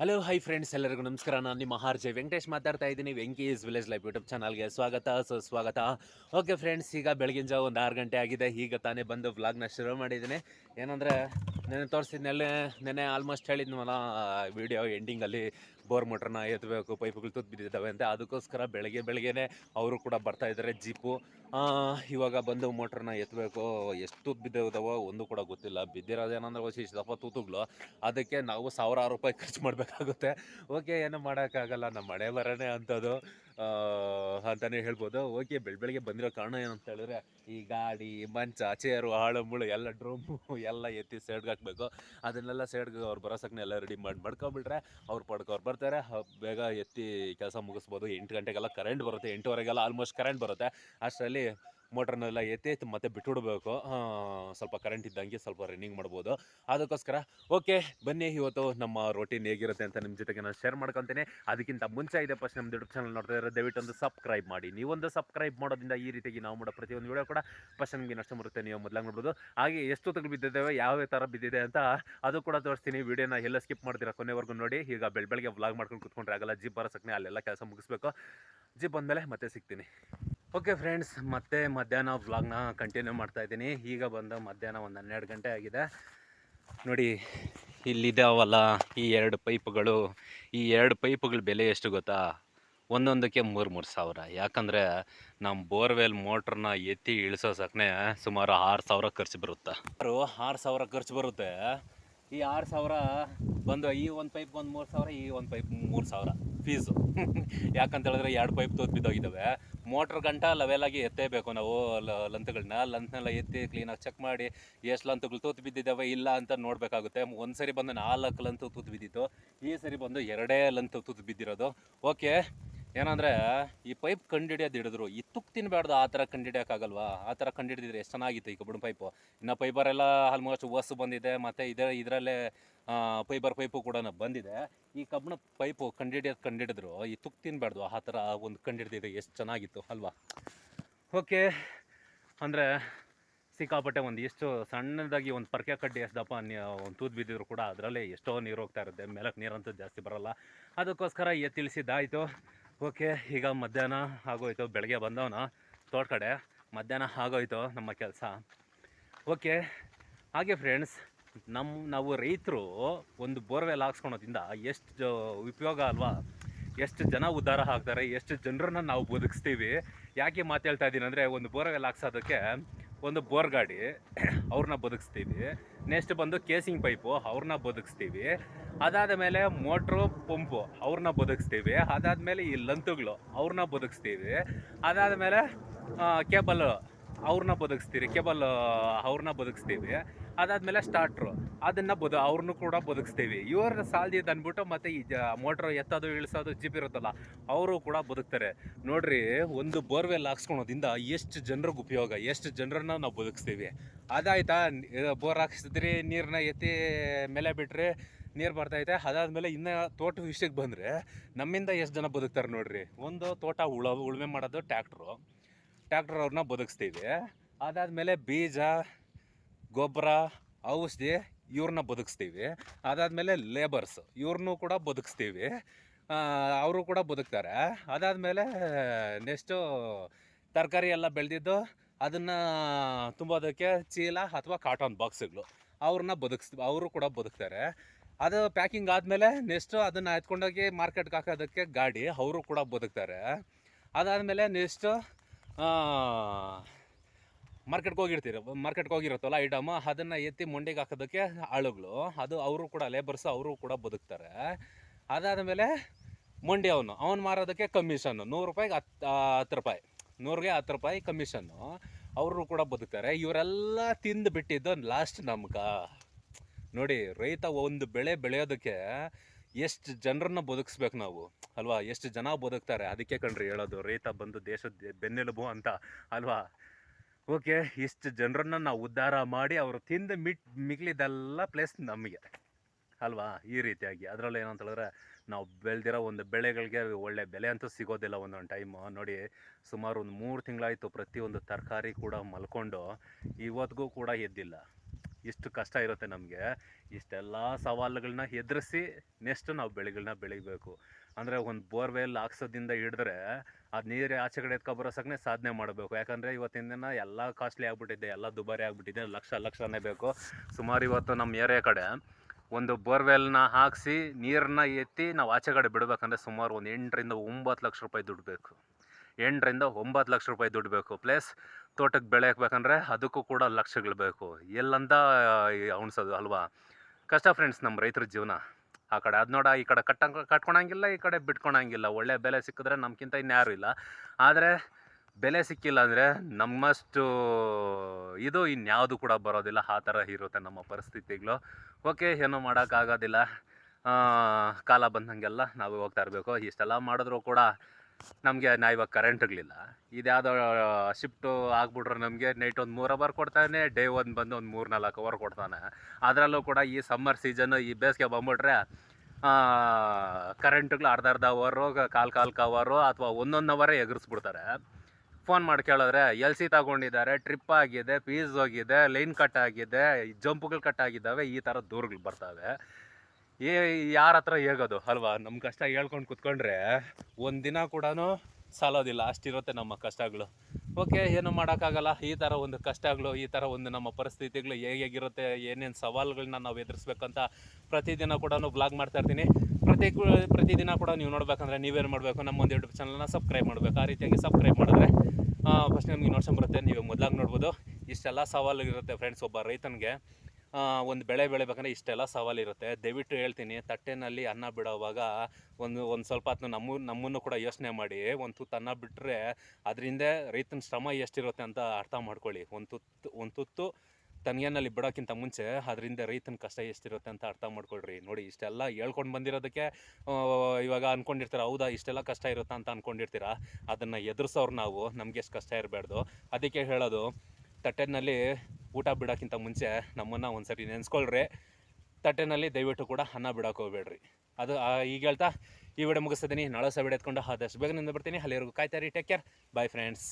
Hello hi friends ಎಲ್ಲರಿಗೂ ನಮಸ್ಕಾರ. ನಾನು ನಿಮ್ಮ ಆರ್ ಜೆ ವೆಂಕಟೇಶ್ ಮಾತಾಡ್ತಾ ಇದ್ದೀನಿ. ವೆಂಕೀಸ್ ವಿಲೇಜ್ ಲೈಫ್ ಯೂಟ್ಯೂಬ್ ಚಾನಲ್ಗೆ ಸ್ವಾಗತ, ಸೊ ಸ್ವಾಗತ. ಓಕೆ ಫ್ರೆಂಡ್ಸ್ ಈಗ ಬೆಳಗಿನ ಜಾವ ಒಂದು ಆರು ಗಂಟೆ ಆಗಿದೆ. ಈಗ ತಾನೇ ಬಂದು ವ್ಲಾಗ್ನ ಶುರು ಮಾಡಿದ್ದೀನಿ. ಏನಂದರೆ ನೆನೆ ತೋರಿಸಿದ್ನೆಲ್ಲ ನೆನೆ ಆಲ್ಮೋಸ್ಟ್ ಹೇಳಿದ್ನಲ್ಲ ವಿಡಿಯೋ ಎಂಡಿಂಗಲ್ಲಿ ಬೋರ್ ಮೋಟ್ರನ್ನ ಎತ್ತಬೇಕು ಪೈಪ್ಗಳು ತುತ್ತು ಬಿದ್ದಿದ್ದಾವೆ ಅಂತ ಅದಕ್ಕೋಸ್ಕರ ಬೆಳಗ್ಗೆ ಬೆಳಗ್ಗೆನೆ ಅವರು ಕೂಡ ಬರ್ತಾ ಇದ್ದಾರೆ ಜೀಪು. ಇವಾಗ ಬಂದು ಮೋಟ್ರನ್ನ ಎತ್ತಬೇಕು ಎಷ್ಟು ತುತ್ತು ಬಿದ್ದಿದ್ದಾವೋ ಒಂದು ಕೂಡ ಗೊತ್ತಿಲ್ಲ. ಬಿದ್ದಿರೋದೇನಂದ್ರೆ ದಪ್ಪ ತೂತುಗಳು ಅದಕ್ಕೆ ನಾವು ಸಾವಿರಾರು ರೂಪಾಯಿ ಖರ್ಚು ಮಾಡಬೇಕಾಗುತ್ತೆ. ಓಕೆ, ಏನು ಮಾಡೋಕ್ಕಾಗಲ್ಲ, ನಮ್ಮ ಮನೆ ಬರೋನೇ ಅಂಥದ್ದು. ಅಂತಲೇ ಹೇಳ್ಬೋದು. ಓಕೆ ಬೆಳ, ಬೆಳಗ್ಗೆ ಬಂದಿರೋ ಕಾರಣ ಏನಂತ ಹೇಳಿದ್ರೆ, ಈ ಗಾಡಿ, ಮಂಚ ಚೇರು ಹಾಳು ಮುಳು ಎಲ್ಲ ಡ್ರೋಮು ಎಲ್ಲ ಎತ್ತಿ ಸೈಡ್ಗೆ ಹಾಕಬೇಕು. ಅದನ್ನೆಲ್ಲ ಸೈಡ್ಗೆ ಅವ್ರು ಬರೋಸಕ್ಕೆ ಎಲ್ಲ ರೆಡಿ ಮಾಡಿ, ಮಾಡ್ಕೊಂಬಿಟ್ರೆ ಅವ್ರು ಪಡ್ಕೋರು ಬರ್ತಾರೆ. ಬೇಗ ಎತ್ತಿ ಕೆಲಸ ಮುಗಿಸ್ಬೋದು. ಎಂಟು ಗಂಟೆಗೆಲ್ಲ ಕರೆಂಟ್ ಬರುತ್ತೆ. ಎಂಟುವರೆಗೆಲ್ಲ ಆಲ್ಮೋಸ್ಟ್ ಕರೆಂಟ್ ಬರುತ್ತೆ. ಅಷ್ಟರಲ್ಲಿ ಮೋಟ್ರನ್ನೆಲ್ಲ ಎತ್ತಿ ಎತ್ತಿ ಮತ್ತೆ ಬಿಟ್ಬಿಡ್ಬೇಕು ಸ್ವಲ್ಪ ಕರೆಂಟ್ ಇದ್ದಂಗೆ ಸ್ವಲ್ಪ ರನ್ನಿಂಗ್ ಮಾಡ್ಬೋದು. ಅದಕ್ಕೋಸ್ಕರ ಓಕೆ ಬನ್ನಿ ಇವತ್ತು ನಮ್ಮ ರೊಟೀನ್ ಹೇಗಿರುತ್ತೆ ಅಂತ ನಿಮ್ಮ ಜೊತೆಗೆ ನಾನು ಶೇರ್ ಮಾಡ್ಕೊತೇನೆ. ಅದಕ್ಕಿಂತ ಮುಂಚೆ ಇದೆ ಫಸ್ಟ್ ನಮ್ಮ ಯೂಟ್ಯೂಬ್ ಚಾನಲ್ ನೋಡ್ತಾ ಇದ್ರೆ ದಯವಿಟ್ಟು ಒಂದು ಸಬ್ಸ್ಕ್ರೈಬ್ ಮಾಡಿ. ನೀವೊಂದು ಸಬ್ಸ್ಕ್ರೈಬ್ ಮಾಡೋದ್ರಿಂದ ಈ ರೀತಿಯಾಗಿ ನಾವು ಮಾಡೋ ಪ್ರತಿಯೊಂದು ವಿಡಿಯೋ ಕೂಡ ಫಸ್ಟ್ ನಿಮಗೆ ನಷ್ಟ ಬರುತ್ತೆ. ನೀವು ಮೊದಲಾಗಿ ನೋಡ್ಬೋದು. ಹಾಗೆ ಎಷ್ಟು ಹೊತ್ತಿಗೆ ಬಿದ್ದಿದ್ದೇವೆ, ಯಾವ ಥರ ಬಿದ್ದಿದೆ ಅಂತ ಅದು ಕೂಡ ತೋರಿಸ್ತೀನಿ. ವಿಡಿಯೋನ ಎಲ್ಲ ಸ್ಕಿಪ್ ಮಾಡ್ತೀರಾ ಕೊನೆವರೆಗೂ ನೋಡಿ. ಈಗ ಬೆಳ ಬೆಳಗ್ಗೆ ವ್ಲಾಗ್ ಮಾಡ್ಕೊಂಡು ಕುತ್ಕೊಂಡ್ರೆ ಆಗಲ್ಲ. ಜಿಪ್ ಬರೋಸಕ್ಕೆ ಅಲ್ಲೆಲ್ಲ ಕೆಲಸ ಮುಗಿಸ್ಬೇಕು. ಜಿಪ್ ಬಂದಮೇಲೆ ಮತ್ತೆ ಸಿಗ್ತೀನಿ. ಓಕೆ ಫ್ರೆಂಡ್ಸ್, ಮತ್ತೆ ಮಧ್ಯಾಹ್ನ ವ್ಲಾಗ್ನ ಕಂಟಿನ್ಯೂ ಮಾಡ್ತಾ ಇದ್ದೀನಿ. ಈಗ ಬಂದು ಮಧ್ಯಾಹ್ನ ಒಂದು ಹನ್ನೆರಡು ಗಂಟೆ ಆಗಿದೆ. ನೋಡಿ ಇಲ್ಲಿದ್ದಾವಲ್ಲ ಈ ಎರಡು ಪೈಪ್ಗಳು. ಈ ಎರಡು ಪೈಪ್ಗಳ ಬೆಲೆ ಎಷ್ಟು ಗೊತ್ತಾ? ಒಂದೊಂದಕ್ಕೆ ಮೂರು ಮೂರು ಸಾವಿರ. ಯಾಕಂದರೆ ನಮ್ಮ ಬೋರ್ವೆಲ್ ಮೋಟ್ರನ್ನ ಎತ್ತಿ ಇಳಿಸೋ ಸಕ್ಕನೆ ಸುಮಾರು ಆರು ಸಾವಿರ ಖರ್ಚು ಬರುತ್ತೆ. ಆರು ಸಾವಿರ ಖರ್ಚು ಬರುತ್ತೆ. ಈ ಆರು ಸಾವಿರ ಬಂದು, ಈ ಒಂದು ಪೈಪ್ ಒಂದು ಮೂರು ಸಾವಿರ, ಈ ಒಂದು ಪೈಪ್ ಮೂರು ಸಾವಿರ. ಫೀಸು ಯಾಕಂತ ಹೇಳಿದ್ರೆ ಎರಡು ಪೈಪ್ ತೋತ್ ಬಿದ್ದೋಗಿದ್ದಾವೆ. ಮೋಟ್ರ್ ಗಂಟ ಲೆವೆಲಾಗಿ ಎತ್ತೇಬೇಕು ನಾವು ಲಂತ್ಗಳನ್ನ ಲಂತ್ನೆಲ್ಲ ಎತ್ತಿ ಕ್ಲೀನಾಗಿ ಚೆಕ್ ಮಾಡಿ ಎಷ್ಟು ಲಂತುಗಳು ತೂತು ಬಿದ್ದಿದ್ದಾವೆ ಇಲ್ಲ ಅಂತ ನೋಡಬೇಕಾಗುತ್ತೆ. ಒಂದು ಸರಿ ಬಂದು ನಾಲ್ಕು ಲಂತು ತೂತು ಬಿದ್ದಿತ್ತು. ಈ ಸರಿ ಬಂದು ಎರಡೇ ಲಂತು ತೂತು ಬಿದ್ದಿರೋದು. ಓಕೆ ಏನಂದರೆ ಈ ಪೈಪ್ ಕಂಡಿಡಿಯೋದು ಹಿಡಿದ್ರು. ಈ ತುಕ್ ತಿನ್ಬಾರ್ದು ಆ ಥರ ಕಂಡಿಡಿಯೋಕ್ಕಾಗಲ್ವಾ ಆ ಥರ ಕಂಡಿಡಿದ್ರೆ ಎಷ್ಟು ಚೆನ್ನಾಗಿತ್ತು ಈ ಕಬ್ಬಿಣ ಪೈಪು ಇನ್ನು ಪೈಪರೆಲ್ಲ ಆಲ್ಮೋಸ್ಟ್ ಹೊಸ ಬಂದಿದೆ. ಮತ್ತು ಇದೇ, ಇದರಲ್ಲೇ ಫೈಬರ್ ಪೈಪು ಕೂಡ ಬಂದಿದೆ. ಈ ಕಬ್ಬಿಣ ಪೈಪು ಕಂಡಿಡಿಯೋದು ಕಂಡಿಡಿದ್ರು. ಈ ತುಕ್ ತಿನ್ಬಾರ್ದು. ಆ ಥರ ಒಂದು ಕಂಡಿಡ್ದಿದೆ. ಎಷ್ಟು ಚೆನ್ನಾಗಿತ್ತು, ಅಲ್ವಾ? ಓಕೆ. ಅಂದರೆ ಸಿಕ್ಕಾಪಟ್ಟೆ ಒಂದು ಎಷ್ಟು ಸಣ್ಣದಾಗಿ ಒಂದು ಪರ್ಕೆ ಕಡ್ಡಿ ಎಷ್ಟು ದಪ್ಪ ಒಂದು ತೂದ್ ಬಿದ್ದಿದ್ರು ಕೂಡ ಅದರಲ್ಲೇ ಎಷ್ಟೋ ನೀರು ಹೋಗ್ತಾ ಇರುತ್ತೆ. ಮೇಲಕ್ಕೆ ನೀರಂತೂ ಜಾಸ್ತಿ ಬರಲ್ಲ. ಅದಕ್ಕೋಸ್ಕರ ಎತ್ತಿಳಿಸಿದ್ದಾಯಿತು ಓಕೆ, ಈಗ ಮಧ್ಯಾಹ್ನ ಆಗೋಯ್ತು. ಬೆಳಗ್ಗೆ ಬಂದವನ ತೋಟ ಕಡೆ ಮಧ್ಯಾಹ್ನ ಆಗೋಯ್ತು ನಮ್ಮ ಕೆಲಸ. ಓಕೆ, ಹಾಗೆ ಫ್ರೆಂಡ್ಸ್ ನಮ್ಮ ನಾವು ರೈತರು ಒಂದು ಬೋರ್ವೆಲ್ ಹಾಕ್ಸ್ಕೊಳೋದ್ರಿಂದ ಎಷ್ಟು ಉಪಯೋಗ ಅಲ್ವಾ? ಎಷ್ಟು ಜನ ಉದ್ಧಾರ ಆಗ್ತಾರೆ, ಎಷ್ಟು ಜನರನ್ನ ನಾವು ಬದುಕಿಸ್ತೀವಿ? ಯಾಕೆ ಮಾತಾಡ್ತಾ ಇದ್ದೀನಿ ಅಂದರೆ ಒಂದು ಬೋರ್ವೆಲ್ ಹಾಕ್ಸೋದಕ್ಕೆ ಒಂದು ಬೋರ್ ಗಾಡಿ ಅವ್ರನ್ನ ಬದುಕಿಸ್ತೀವಿ. ನೆಕ್ಸ್ಟ್ ಬಂದು ಕೇಸಿಂಗ್ ಪೈಪು ಅವ್ರನ್ನ ಬದುಕಿಸ್ತೀವಿ. ಅದಾದ ಮೇಲೆ ಮೋಟ್ರು ಪಂಪು ಅವ್ರನ್ನ ಬದುಕಿಸ್ತೀವಿ. ಅದಾದಮೇಲೆ ಈ ಲಂತುಗಳು ಅವ್ರನ್ನ ಬದುಕಿಸ್ತೀವಿ. ಅದಾದ ಮೇಲೆ ಕೇಬಲ್ ಅವ್ರನ್ನ ಬದುಕಿಸ್ತೀವಿ ಕೇಬಲ್ ಅವ್ರನ್ನ ಬದುಕಿಸ್ತೀವಿ. ಅದಾದಮೇಲೆ ಸ್ಟಾರ್ಟ್ರು ಅದನ್ನು ಬದು, ಅವ್ರನ್ನೂ ಕೂಡ ಬದುಕಿಸ್ತೀವಿ. ಇವ್ರ ಸಾಲ್ದಿದ್ದು ಅಂದ್ಬಿಟ್ಟು ಮತ್ತೆ ಈ ಮೋಟ್ರ್ ಎತ್ತೋದು, ಇಳಿಸೋದು ಜಿಪ್ ಇರುತ್ತಲ್ಲ, ಅವರು ಕೂಡ ಬದುಕ್ತಾರೆ. ನೋಡ್ರಿ, ಒಂದು ಬೋರ್ವೆಲ್ ಹಾಕ್ಸ್ಕೊಳೋದ್ರಿಂದ ಎಷ್ಟು ಜನರಿಗೆ ಉಪಯೋಗ, ಎಷ್ಟು ಜನರನ್ನ ನಾವು ಬದುಕಿಸ್ತೀವಿ. ಅದಾಯ್ತಾ? ಬೋರ್ ಹಾಕ್ಸಿದ್ರಿ ನೀರನ್ನ ಎತ್ತಿ ಮೇಲೆ ಬಿಟ್ಟರೆ ನೀರು ಬರ್ತೈತೆ ಅದಾದಮೇಲೆ ಇನ್ನು ತೋಟ ವಿಷಯಕ್ಕೆ ಬಂದರೆ ನಮ್ಮಿಂದ ಎಷ್ಟು ಜನ ಬದುಕ್ತಾರೆ ನೋಡ್ರಿ? ಒಂದು ತೋಟ ಉಳ, ಉಳುಮೆ ಮಾಡೋದು ಟ್ಯಾಕ್ಟ್ರು. ಟ್ಯಾಕ್ಟ್ರ್ ಅವ್ರನ್ನ ಬದುಕಿಸ್ತೀವಿ. ಅದಾದಮೇಲೆ ಬೀಜ ಗೊಬ್ಬರ, ಔಷಧಿ ಇವ್ರನ್ನ ಬದುಕಿಸ್ತೀವಿ. ಅದಾದಮೇಲೆ ಲೇಬರ್ಸ್ ಇವ್ರನ್ನೂ ಕೂಡ ಬದುಕಿಸ್ತೀವಿ. ಅವರು ಕೂಡ ಬದುಕ್ತಾರೆ. ಅದಾದಮೇಲೆ ನೆಕ್ಸ್ಟು ತರಕಾರಿ ಎಲ್ಲ ಬೆಳೆದಿದ್ದು ಅದನ್ನು ತುಂಬೋದಕ್ಕೆ ಚೀಲ ಅಥವಾ ಕಾಟನ್ ಬಾಕ್ಸ್ಗಳು ಅವ್ರನ್ನ ಬದುಕಿಸ್ ಅವರು ಕೂಡ ಬದುಕ್ತಾರೆ. ಅದು ಪ್ಯಾಕಿಂಗ್ ಆದಮೇಲೆ ನೆಕ್ಸ್ಟು ಅದನ್ನು ಎತ್ಕೊಂಡೋಗಿ ಮಾರ್ಕೆಟ್ಗೆ ಹಾಕೋದಕ್ಕೆ ಗಾಡಿ, ಅವರು ಕೂಡ ಬದುಕ್ತಾರೆ. ಅದಾದಮೇಲೆ ನೆಕ್ಸ್ಟು ಮಾರ್ಕೆಟ್ಗೆ ಹೋಗಿರ್ತೀರ. ಮಾರ್ಕೆಟ್ಗೆ ಹೋಗಿರುತ್ತಲ್ಲ ಐಟಮ್ ಅದನ್ನು ಎತ್ತಿ ಮಂಡಿಗೆ ಹಾಕೋದಕ್ಕೆ ಆಳುಗಳು. ಅದು ಅವರು ಕೂಡ ಲೇಬರ್ಸ್ ಅವರು ಕೂಡ ಬದುಕ್ತಾರೆ. ಅದಾದ ಮೇಲೆ ಮಂಡಿ ಅವನು. ಅವನು ಮಾರೋದಕ್ಕೆ ಕಮಿಷನ್ನು ನೂರು ರೂಪಾಯಿಗೆ ಹತ್ತು ಹತ್ತು ರೂಪಾಯಿ. ನೂರಿಗೆ ಹತ್ತು ರೂಪಾಯಿ ಕಮಿಷನ್ನು ಅವರು ಕೂಡ ಬದುಕ್ತಾರೆ. ಇವರೆಲ್ಲ ತಿಂದು ಬಿಟ್ಟಿದ್ದು ಲಾಸ್ಟ್ ನಮ್ಗೆ. ನೋಡಿ, ರೈತ ಒಂದು ಬೆಳೆ ಬೆಳೆಯೋದಕ್ಕೆ ಎಷ್ಟು ಜನರನ್ನ ಬದುಕಿಸ್ಬೇಕು ನಾವು? ಅಲ್ವಾ? ಎಷ್ಟು ಜನ ಬದುಕ್ತಾರೆ? ಅದಕ್ಕೆ ಕಣ್ರಿ ಹೇಳೋದು. ರೈತ ಬಂದು ದೇಶದ ಬೆನ್ನೆಲುಬು ಅಂತ. ಅಲ್ವಾ? ಓಕೆ, ಇಷ್ಟು ಜನರನ್ನು ನಾವು ಉದ್ಧಾರ ಮಾಡಿ ಅವರು ತಿಂದು ಮಿಟ್ ಮಿಗಿಲಿದೆಲ್ಲ ಪ್ಲೇಸ್ ನಮಗೆ. ಅಲ್ವಾ? ಈ ರೀತಿಯಾಗಿ. ಅದರಲ್ಲಿ ಏನಂತ ಹೇಳಿದ್ರೆ, ನಾವು ಬೆಳೆದಿರೋ ಒಂದು ಬೆಳೆಗಳಿಗೆ ಒಳ್ಳೆ ಬೆಲೆ ಅಂತೂ ಸಿಗೋದಿಲ್ಲ ಒಂದೊಂದು ಟೈಮು ನೋಡಿ, ಸುಮಾರು ಒಂದು ಮೂರು ತಿಂಗಳಾಯಿತು ಪ್ರತಿಯೊಂದು ತರಕಾರಿ ಕೂಡ ಮಲ್ಕೊಂಡು ಇವತ್ತಿಗೂ ಕೂಡ ಎದ್ದಿಲ್ಲ. ಇಷ್ಟು ಕಷ್ಟ ಇರುತ್ತೆ ನಮಗೆ. ಇಷ್ಟೆಲ್ಲ ಸವಾಲುಗಳನ್ನ ಎದುರಿಸಿ ನೆಕ್ಸ್ಟ್ ನಾವು ಬೆಳೆಗಳನ್ನ ಬೆಳಿಬೇಕು. ಅಂದರೆ ಒಂದು ಬೋರ್ವೆಲ್ ಹಾಕ್ಸೋದಿಂದ ಹಿಡಿದ್ರೆ ಅದು ನೀರು ಆಚೆ ಕಡೆ ಎತ್ಕೊ ಬರೋಸಕ್ಕೆ ಸಾಧನೆ ಮಾಡಬೇಕು. ಯಾಕಂದರೆ ಇವತ್ತಿನ ದಿನ ಎಲ್ಲ ಕಾಸ್ಟ್ಲಿ ಆಗಿಬಿಟ್ಟಿದೆ, ಎಲ್ಲ ದುಬಾರಿ ಆಗಿಬಿಟ್ಟಿದೆ, ಲಕ್ಷ ಲಕ್ಷನೇ ಬೇಕು. ಸುಮಾರು ಇವತ್ತು ನಮ್ಮ ಏರಿಯಾ ಕಡೆ ಒಂದು ಬೋರ್ವೆಲ್ನ ಹಾಕಿಸಿ ನೀರನ್ನ ಎತ್ತಿ ನಾವು ಆಚೆ ಕಡೆ ಬಿಡಬೇಕಂದ್ರೆ ಸುಮಾರು ಒಂದು ಎಂಟರಿಂದ ಒಂಬತ್ತು ಲಕ್ಷ ರೂಪಾಯಿ ದುಡ್ಡು ಬೇಕು. ಎಂಟರಿಂದ ಒಂಬತ್ತು ಲಕ್ಷ ರೂಪಾಯಿ ದುಡ್ಡು ಬೇಕು. ಪ್ಲಸ್ ತೋಟಕ್ಕೆ ಬೆಳೆ ಹಾಕ್ಬೇಕಂದ್ರೆ ಅದಕ್ಕೂ ಕೂಡ ಲಕ್ಷಗಳು ಬೇಕು. ಎಲ್ಲಂತ ಉಣ್ಸೋದು ಅಲ್ವಾ? ಕಷ್ಟ ಫ್ರೆಂಡ್ಸ್ ನಮ್ಮ ರೈತರ ಜೀವನ. ಆ ಕಡೆ. ಅದು ನೋಡ ಈ ಕಡೆ ಕಟ್ಟ ಕಟ್ಕೊಳಂಗಿಲ್ಲ ಈ ಕಡೆ ಬಿಟ್ಕೊಳಂಗಿಲ್ಲ ಒಳ್ಳೆ ಬೆಲೆ ಸಿಕ್ಕಿದ್ರೆ ನಮ್ಗಿಂತ ಇನ್ಯಾರು ಇಲ್ಲ. ಆದರೆ ಬೆಲೆ ಸಿಕ್ಕಿಲ್ಲ ಅಂದರೆ ನಮ್ಮಷ್ಟು ಇದು ಇನ್ಯಾವುದು ಕೂಡ ಬರೋದಿಲ್ಲ. ಆ ಥರ ಇರುತ್ತೆ ನಮ್ಮ ಪರಿಸ್ಥಿತಿಗಳು. ಓಕೆ, ಏನೂ ಮಾಡೋಕ್ಕಾಗೋದಿಲ್ಲ. ಕಾಲ ಬಂದಂಗೆಲ್ಲ ನಾವು ಹೋಗ್ತಾ ಇರಬೇಕು. ಇಷ್ಟೆಲ್ಲ ಮಾಡಿದ್ರು ಕೂಡ ನಮಗೆ ನಾ ಇವಾಗ ಕರೆಂಟ್ಗಳಿಲ್ಲ ಇದ್ಯಾವುದೋ ಶಿಫ್ಟು ಆಗ್ಬಿಟ್ರೆ ನಮಗೆ ನೈಟ್ ಒಂದು ಮೂರು ಅವರ್ ಕೊಡ್ತಾನೆ ಡೇ ಒಂದು ಬಂದು ಒಂದು ಮೂರು ನಾಲ್ಕು ಅವರ್ ಕೊಡ್ತಾನೆ. ಅದರಲ್ಲೂ ಕೂಡ ಈ ಸಮ್ಮರ್ ಸೀಸನ್ನು ಈ ಬೇಸಿಗೆ ಬಂದ್ಬಿಟ್ರೆ ಕರೆಂಟ್ಗಳು ಅರ್ಧ ಅರ್ಧ ಅವರು ಕಾಲು ಕಾಲ್ಕ ಅವರು ಅಥವಾ ಒಂದೊಂದು ಅವರೇ ಎಗರಿಸ್ಬಿಡ್ತಾರೆ. ಫೋನ್ ಮಾಡಿ ಕೇಳಿದ್ರೆ ಎಲ್ ಸಿ ತಗೊಂಡಿದ್ದಾರೆ ಟ್ರಿಪ್ ಆಗಿದೆ ಫೀಸ್ ಹೋಗಿದೆ ಲೈನ್ ಕಟ್ ಆಗಿದೆ ಜಂಪ್ಗಳು ಕಟ್ ಆಗಿದ್ದಾವೆ, ಈ ಥರ ದೂರುಗಳು ಬರ್ತವೆ. ಏ, ಯಾರ ಹತ್ರ ಹೇಗೋದು ಅಲ್ವಾ? ನಮ್ಮ ಕಷ್ಟ ಹೇಳ್ಕೊಂಡು ಕುತ್ಕೊಂಡ್ರೆ ಒಂದಿನ ಕೂಡ ಸಾಲೋದಿಲ್ಲ. ಅಷ್ಟಿರುತ್ತೆ ನಮ್ಮ ಕಷ್ಟಗಳು. ಓಕೆ, ಏನು ಮಾಡೋಕ್ಕಾಗಲ್ಲ. ಈ ಥರ ಒಂದು ಕಷ್ಟಗಳು, ಈ ಥರ ಒಂದು ನಮ್ಮ ಪರಿಸ್ಥಿತಿಗಳು ಹೇಗೆ ಹೇಗಿರುತ್ತೆ, ಏನೇನು ಸವಾಲುಗಳನ್ನ ನಾವು ಎದುರಿಸ್ಬೇಕಂತ ಪ್ರತಿದಿನ ಕೂಡ ಬ್ಲಾಗ್ ಮಾಡ್ತಾ ಇರ್ತೀನಿ. ಪ್ರತಿ ಪ್ರತಿದಿನ ಕೂಡ ನೀವು ನೋಡ್ಬೇಕಂದ್ರೆ ನೀವೇನು ಮಾಡಬೇಕು? ನಮ್ಮ ಒಂದು ಯೂಟ್ಯೂಬ್ ಚಾನಲ್ನ ಸಬ್ಸ್ಕ್ರೈಬ್ ಮಾಡಬೇಕು. ಆ ರೀತಿಯಾಗಿ ಸಬ್ಸ್ಕ್ರೈಬ್ ಮಾಡಿದ್ರೆ ಫಸ್ಟ್ ನಿಮಗೆ ನೋಡ್ಸೊಂಡ್ ಬರುತ್ತೆ. ನೀವು ಮೊದಲಾಗಿ ನೋಡ್ಬೋದು. ಇಷ್ಟೆಲ್ಲ ಸವಾಲು ಇರುತ್ತೆ ಫ್ರೆಂಡ್ಸ್ ಒಬ್ಬ ರೈತನಿಗೆ. ಒಂದು ಬೆಳೆ ಬೆಳಿಬೇಕಂದ್ರೆ ಇಷ್ಟೆಲ್ಲ ಸವಾಲು ಇರುತ್ತೆ ದಯವಿಟ್ಟು ಹೇಳ್ತೀನಿ, ತಟ್ಟೆನಲ್ಲಿ ಅನ್ನ ಬಿಡೋವಾಗ ಒಂದು ಒಂದು ಸ್ವಲ್ಪ ಹೊತ್ತು ನಮ್ಮ, ನಮ್ಮನ್ನು ಕೂಡ ಯೋಚನೆ ಮಾಡಿ. ಒಂದು ತುತ್ತು ಅನ್ನ ಬಿಟ್ಟರೆ ಅದರಿಂದ ರೈತನ ಶ್ರಮ ಎಷ್ಟಿರುತ್ತೆ ಅಂತ ಅರ್ಥ ಮಾಡ್ಕೊಳ್ಳಿ. ಒಂದು ತುತ್ತು ಒಂದು ತುತ್ತು ತನಿಯನಲ್ಲಿ ಬಿಡೋಕ್ಕಿಂತ ಮುಂಚೆ ಅದರಿಂದ ರೈತನ ಕಷ್ಟ ಎಷ್ಟಿರುತ್ತೆ ಅಂತ ಅರ್ಥ ಮಾಡ್ಕೊಳ್ರಿ. ನೋಡಿ, ಇಷ್ಟೆಲ್ಲ ಹೇಳ್ಕೊಂಡು ಬಂದಿರೋದಕ್ಕೆ ಇವಾಗ ಅಂದ್ಕೊಂಡಿರ್ತೀರ ಹೌದಾ, ಇಷ್ಟೆಲ್ಲ ಕಷ್ಟ ಇರುತ್ತಾ ಅಂತ ಅಂದ್ಕೊಂಡಿರ್ತೀರ ಅದನ್ನು ಎದುರಿಸೋರು ನಾವು, ನಮಗೆ ಎಷ್ಟು ಕಷ್ಟ ಇರಬಾರ್ದು ಅದಕ್ಕೆ ಹೇಳೋದು, ತಟ್ಟೆನಲ್ಲಿ ಊಟ ಬಿಡೋಕ್ಕಿಂತ ಮುಂಚೆ ನಮ್ಮನ್ನು ಒಂದ್ಸರಿ ನೆನೆಸ್ಕೊಳ್ರಿ. ತಟ್ಟೆನಲ್ಲಿ ದಯವಿಟ್ಟು ಕೂಡ ಅನ್ನ ಬಿಡೋಕೆ ಹೋಗ್ಬೇಡ್ರಿ. ಅದು ಈಗ ಹೇಳ್ತಾ ಈ ವಿಡಿಯೋ ಮುಗಿಸ್ತಿದ್ದೀನಿ ನಾಳೆ ಸಹ ಎತ್ಕೊಂಡು ಆದಷ್ಟು ಬೇಗ ನಿಂದ ಬರ್ತೀನಿ ಅಲ್ಲಿವರೆಗೂ ಕಾಯ್ತಾರಿ ಟೇಕ್ ಕೇರ್ ಬಾಯ್ ಫ್ರೆಂಡ್ಸ್